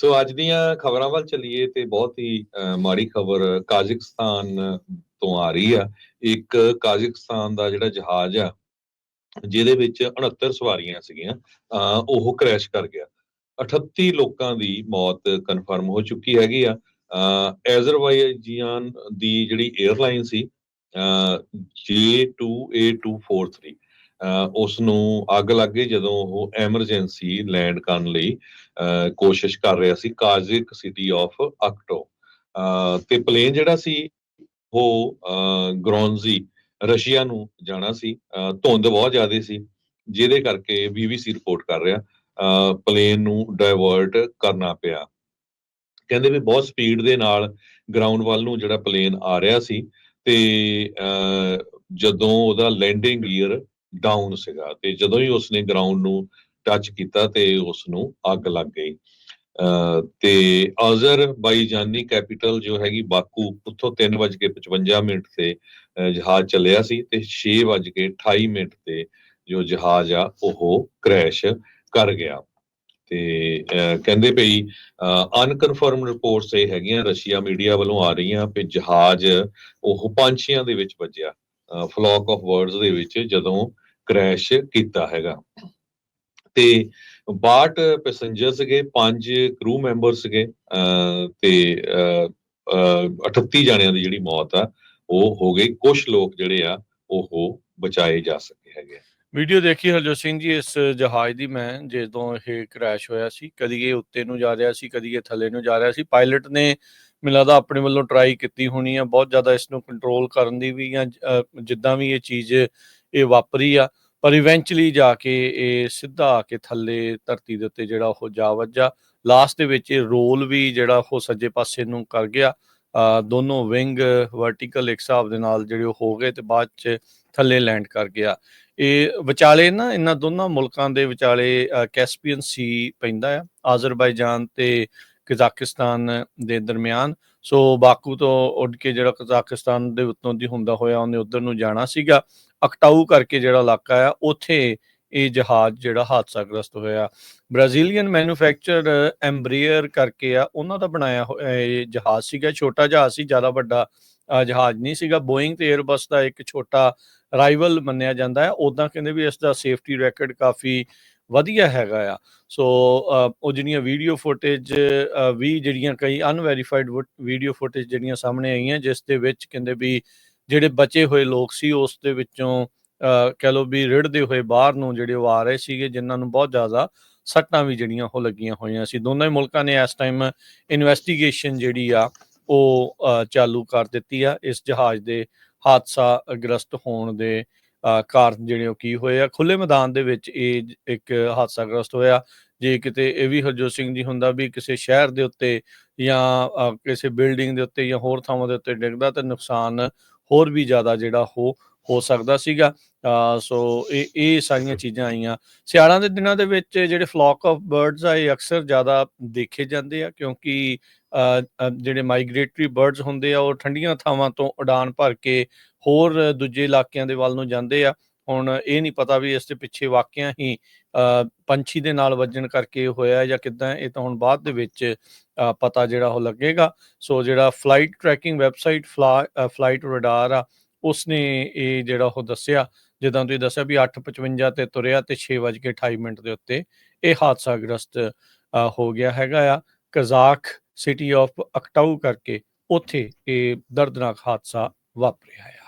ਸੋ ਅੱਜ ਦੀਆਂ ਖਬਰਾਂ ਵੱਲ ਚੱਲੀਏ ਤੇ ਬਹੁਤ ਹੀ ਅਹ, ਮਾੜੀ ਖਬਰ ਕਾਜ਼ਕਿਸਤਾਨ ਤੋਂ ਆ ਰਹੀ ਆ। ਇੱਕ ਕਾਜ਼ਕਿਸਤਾਨ ਦਾ ਜਿਹੜਾ ਜਹਾਜ਼ ਆ ਜਿਹਦੇ ਵਿੱਚ 69 ਸਵਾਰੀਆਂ ਸੀਗੀਆਂ ਉਹ ਕ੍ਰੈਸ਼ ਕਰ ਗਿਆ। 38 ਲੋਕਾਂ ਦੀ ਮੌਤ ਕਨਫਰਮ ਹੋ ਚੁੱਕੀ ਹੈਗੀ ਆ। ਐਜ਼ਰਬਾਈਜਾਨ ਦੀ ਜਿਹੜੀ 에ਅਰਲਾਈਨ ਸੀ J2A243 ਅਹ, ਉਸ ਨੂੰ ਅੱਗ ਲੱਗ ਗਈ ਜਦੋਂ ਉਹ ਐਮਰਜੈਂਸੀ ਲੈਂਡ ਕਰਨ ਲਈ ਅਹ, ਕੋਸ਼ਿਸ਼ ਕਰ ਰਿਹਾ ਸੀ ਕਾਜ਼ਿਕ ਸਿਟੀ ਆਫ ਅਕਟੋ। ਤੇ ਪਲੇਨ ਜਿਹੜਾ ਸੀ ਉਹ ਅਹ, ਗ੍ਰੋਨਜ਼ੀ ਰਸ਼ੀਆ ਨੂੰ ਜਾਣਾ ਸੀ। ਧੁੰਦ ਬਹੁਤ ਜ਼ਿਆਦਾ ਸੀ ਜਿਹਦੇ ਕਰਕੇ ਬੀਬੀਸੀ ਰਿਪੋਰਟ ਕਰ ਰਿਹਾ ਪਲੇਨ ਨੂੰ ਡਾਇਵਰਟ ਕਰਨਾ ਪਿਆ। ਕਹਿੰਦੇ ਵੀ ਬਹੁਤ ਸਪੀਡ ਦੇ ਨਾਲ ਗਰਾਊਂਡ ਵੱਲ ਨੂੰ ਜਿਹੜਾ ਪਲੇਨ ਆ ਰਿਹਾ ਸੀ ਤੇ ਅਹ, ਜਦੋਂ ਉਹਦਾ ਲੈਂਡਿੰਗ ਗੀਅਰ ਡਾਊਨ ਸੀਗਾ ਤੇ ਜਦੋਂ ਹੀ ਉਸਨੇ ਗਰਾਊਂਡ ਨੂੰ ਟੱਚ ਕੀਤਾ ਤੇ ਉਸ ਨੂੰ ਅੱਗ ਲੱਗ ਗਈ। ਤੇ ਅਜ਼ਰਬਾਈਜਾਨੀ ਕੈਪੀਟਲ ਜੋ ਹੈਗੀ ਬਾਕੂ ਉੱਥੋਂ 3:55 ਮਿੰਟ ਤੇ ਅਹ, ਜਹਾਜ਼ ਚੱਲਿਆ ਸੀ ਤੇ 6:28 ਮਿੰਟ ਤੇ ਜੋ ਜਹਾਜ਼ ਆ ਉਹ ਕ੍ਰੈਸ਼ ਕਰ ਗਿਆ। ਤੇ ਅਹ, ਕਹਿੰਦੇ ਪਈ ਅਨਕਨਫਰਮ ਰਿਪੋਰਟਸ ਇਹ ਹੈਗੀਆਂ ਰਸ਼ੀਆ ਮੀਡੀਆ ਵੱਲੋਂ ਆ ਰਹੀਆਂ ਕਿ ਜਹਾਜ਼ ਉਹ ਪੰਛੀਆਂ ਦੇ ਵਿੱਚ ਵੱਜਿਆ। ਫਲੌਕ ਆਫ ਬਰਡਸ ਦੇ ਵਿੱਚ ਜਦੋਂ ਕ੍ਰੈਸ਼ ਕੀਤਾ ਹੈਗਾ। ਤੇ 62 ਪੈਸੇਂਜਰ ਸੀਗੇ, ਪੰਜ ਕਰੂ ਮੈਂਬਰ ਸੀਗੇ ਤੇ 38 ਜਣਿਆਂ ਦੀ ਜਿਹੜੀ ਮੌਤ ਆ, ਉਹ ਹੋ ਗਈ। ਕੁਝ ਲੋਕ ਜਿਹੜੇ ਆ, ਉਹ ਬਚਾਏ ਜਾ ਸਕੇ ਹੈਗੇ ਵੀਡੀਓ ਦੇਖੀ ਹਰਜੋਤ ਸਿੰਘ ਜੀ, ਇਸ ਜਹਾਜ਼ ਦੀ ਮੈਂ, ਜਦੋਂ ਇਹ ਕ੍ਰੈਸ਼ ਹੋਇਆ ਸੀ, ਕਦੀ ਇਹ ਉੱਤੇ ਨੂੰ ਜਾ ਰਿਹਾ ਸੀ, ਕਦੀ ਇਹ ਥੱਲੇ ਨੂੰ ਜਾ ਰਿਹਾ ਸੀ। ਪਾਇਲਟ ਨੇ ਮੈਨੂੰ ਲੱਗਦਾ ਆਪਣੇ ਵੱਲੋਂ ਟਰਾਈ ਕੀਤੀ ਹੋਣੀ ਆ ਬਹੁਤ ਜ਼ਿਆਦਾ ਇਸ ਨੂੰ ਕੰਟਰੋਲ ਕਰਨ ਦੀ ਵੀ ਜਾਂ ਜਿੱਦਾਂ ਵੀ ਇਹ ਚੀਜ਼ ਇਹ ਵਾਪਰੀ ਆ ਪਰ ਇਵੈਂਚੁਅਲੀ ਜਾ ਕੇ ਇਹ ਸਿੱਧਾ ਆ ਕੇ ਥੱਲੇ ਧਰਤੀ ਦੇ ਉੱਤੇ ਜਿਹੜਾ ਉਹ ਜਾ ਵੱਜਾ। ਲਾਸਟ ਦੇ ਵਿੱਚ ਇਹ ਰੋਲ ਵੀ ਜਿਹੜਾ ਉਹ ਸੱਜੇ ਪਾਸੇ ਨੂੰ ਕਰ ਗਿਆ। ਅ, ਦੋਨੋਂ ਵਿੰਗ ਵਰਟੀਕਲ ਇੱਕ ਹਿਸਾਬ ਦੇ ਨਾਲ ਜਿਹੜੇ ਉਹ ਹੋ ਗਏ ਤੇ ਬਾਅਦ ਚ ਥੱਲੇ ਲੈਂਡ ਕਰ ਗਿਆ। ਇਹ ਵਿਚਾਲੇ ਨਾ ਇਹਨਾਂ ਦੋਨਾਂ ਮੁਲਕਾਂ ਦੇ ਵਿਚਾਲੇ ਅ, ਕੈਸਪੀਅਨ ਸੀ ਪੈਂਦਾ ਆ ਆਜ਼ਰਬਾਈਜਾਨ ਤੇ ਕਜ਼ਾਕਿਸਤਾਨ ਦੇ ਦਰਮਿਆਨ। ਸੋ ਬਾਕੂ ਤੋਂ ਉੱਡ ਕੇ ਜਿਹੜਾ ਕਜ਼ਾਕਿਸਤਾਨ ਦੇ ਉੱਤੋਂ ਦੀ ਹੁੰਦਾ ਹੋਇਆ, ਉਹਨੇ ਉਧਰ ਨੂੰ ਜਾਣਾ ਸੀਗਾ। ਅਕਟਾਊ ਕਰਕੇ ਜਿਹੜਾ ਇਲਾਕਾ ਆ, ਉੱਥੇ ਇਹ ਜਹਾਜ਼ ਜਿਹੜਾ ਹਾਦਸਾਗ੍ਰਸਤ ਹੋਇਆ। ਬ੍ਰਾਜ਼ੀਲੀਅਨ ਮੈਨੂਫੈਕਚਰ ਐਮਬਰੀਅਰ ਕਰਕੇ ਆ, ਉਹਨਾਂ ਦਾ ਬਣਾਇਆ ਹੋਇਆ ਇਹ ਜਹਾਜ਼ ਸੀਗਾ। ਛੋਟਾ ਜਹਾਜ਼ ਸੀ, ਜ਼ਿਆਦਾ ਵੱਡਾ ਜਹਾਜ਼ ਨਹੀਂ ਸੀਗਾ। ਬੋਇੰਗ ਤੇ 에ਅਰਬਸ ਦਾ ਇੱਕ ਛੋਟਾ ਰਾਈਵਲ ਮੰਨਿਆ ਜਾਂਦਾ ਹੈ। ਉਦਾਂ ਕਹਿੰਦੇ ਵੀ ਇਸ ਦਾ ਸੇਫਟੀ ਰੈਕੋਰਡ ਕਾਫੀ ਵਧੀਆ ਹੈਗਾ ਆ। ਸੋ ਉਹ ਜਿਹੜੀਆਂ ਵੀਡੀਓ ਫੁਟੇਜ ਵੀ ਜਿਹੜੀਆਂ ਕਈ ਅਨਵੈਰੀਫਾਈਡ ਵੀਡੀਓ ਫੁਟੇਜ ਜਿਹੜੀਆਂ ਸਾਹਮਣੇ ਆਈਆਂ ਜਿਸ ਦੇ ਵਿੱਚ ਕਹਿੰਦੇ ਵੀ ਜਿਹੜੇ ਬਚੇ ਹੋਏ ਲੋਕ ਸੀ ਉਸ ਦੇ ਵਿੱਚੋਂ ਅ, ਕਹਿ ਲਓ ਵੀ ਰਿੜਦੇ ਹੋਏ ਬਾਹਰ ਨੂੰ ਜਿਹੜੇ ਉਹ ਆ ਰਹੇ ਸੀਗੇ ਜਿਨ੍ਹਾਂ ਨੂੰ ਬਹੁਤ ਜ਼ਿਆਦਾ ਸੱਟਾਂ ਵੀ ਜਿਹੜੀਆਂ ਉਹ ਲੱਗੀਆਂ ਹੋਈਆਂ ਸੀ। ਦੋਨਾਂ ਹੀ ਮੁਲਕਾਂ ਨੇ ਇਸ ਟਾਈਮ ਇਨਵੈਸਟੀਗੇਸ਼ਨ ਜਿਹੜੀ ਆ ਉਹ ਚਾਲੂ ਕਰ ਦਿੱਤੀ ਆ। ਇਸ ਜਹਾਜ਼ ਦੇ ਹਾਦਸਾ ਗ੍ਰਸਤ ਹੋਣ ਦੇ ਕਾਰਨ ਜਿਹੜੇ ਉਹ ਕੀ ਹੋਏ ਆ ਖੁੱਲੇ ਮੈਦਾਨ ਦੇ ਵਿੱਚ ਇਹ ਇੱਕ ਹਾਦਸਾ ਗ੍ਰਸਤ ਹੋਇਆ। ਜੇ ਕਿਤੇ ਇਹ ਵੀ ਹਰਜੋਤ ਸਿੰਘ ਜੀ ਹੁੰਦਾ ਵੀ ਕਿਸੇ ਸ਼ਹਿਰ ਦੇ ਉੱਤੇ ਜਾਂ ਕਿਸੇ ਬਿਲਡਿੰਗ ਦੇ ਉੱਤੇ ਜਾਂ ਹੋਰ ਥਾਵਾਂ ਦੇ ਉੱਤੇ ਡਿੱਗਦਾ ਤਾਂ ਨੁਕਸਾਨ ਹੋਰ ਵੀ ਜ਼ਿਆਦਾ ਜਿਹੜਾ ਉਹ ਹੋ ਸਕਦਾ ਸੀਗਾ। ਸੋ ਇਹ ਇਹ ਸਾਰੀਆਂ ਚੀਜ਼ਾਂ ਆਈਆਂ। ਸਿਆਲਾਂ ਦੇ ਦਿਨਾਂ ਦੇ ਵਿੱਚ ਜਿਹੜੇ ਫਲੌਕ ਆਫ ਬਰਡਸ ਆ ਇਹ ਅਕਸਰ ਜ਼ਿਆਦਾ ਦੇਖੇ ਜਾਂਦੇ ਆ ਕਿਉਂਕਿ ਅ, ਜਿਹੜੇ ਮਾਈਗ੍ਰੇਟਰੀ ਬਰਡਸ ਹੁੰਦੇ ਆ ਉਹ ਠੰਡੀਆਂ ਥਾਵਾਂ ਤੋਂ ਉਡਾਨ ਭਰ ਕੇ ਹੋਰ ਦੂਜੇ ਇਲਾਕਿਆਂ ਦੇ ਵੱਲ ਨੂੰ ਜਾਂਦੇ ਆ, ਹੁਣ ਇਹ ਨਹੀਂ ਪਤਾ ਵੀ ਇਸ ਦੇ ਪਿੱਛੇ ਵਾਕਿਆ ਹੀ ਪੰਛੀ ਦੇ ਨਾਲ ਵੱਜਣ ਕਰਕੇ ਹੋਇਆ ਜਾਂ ਕਿਦਾਂ, ਇਹ ਤਾਂ ਹੁਣ ਬਾਅਦ ਦੇ ਵਿੱਚ ਪਤਾ ਜਿਹੜਾ ਉਹ ਲੱਗੇਗਾ। ਸੋ ਜਿਹੜਾ flight tracking website flight radar ਆ, ਉਸਨੇ ਇਹ ਜਿਹੜਾ ਉਹ ਦੱਸਿਆ, ਜਿੱਦਾਂ ਤੁਸੀਂ ਦੱਸਿਆ ਵੀ 8:55 ਤੇ ਤੁਰਿਆ ਤੇ 6:28 ਮਿੰਟ ਦੇ ਉੱਤੇ ਇਹ ਹਾਦਸਾ ਗ੍ਰਸਤ ਹੋ ਗਿਆ ਹੈਗਾ ਆ। ਕਜ਼ਾਕ ਸਿਟੀ ਆਫ ਅਕਟਾਊ ਕਰਕੇ ਉੱਥੇ ਇਹ ਦਰਦਨਾਕ ਹਾਦਸਾ ਵਾਪਰਿਆ ਆ।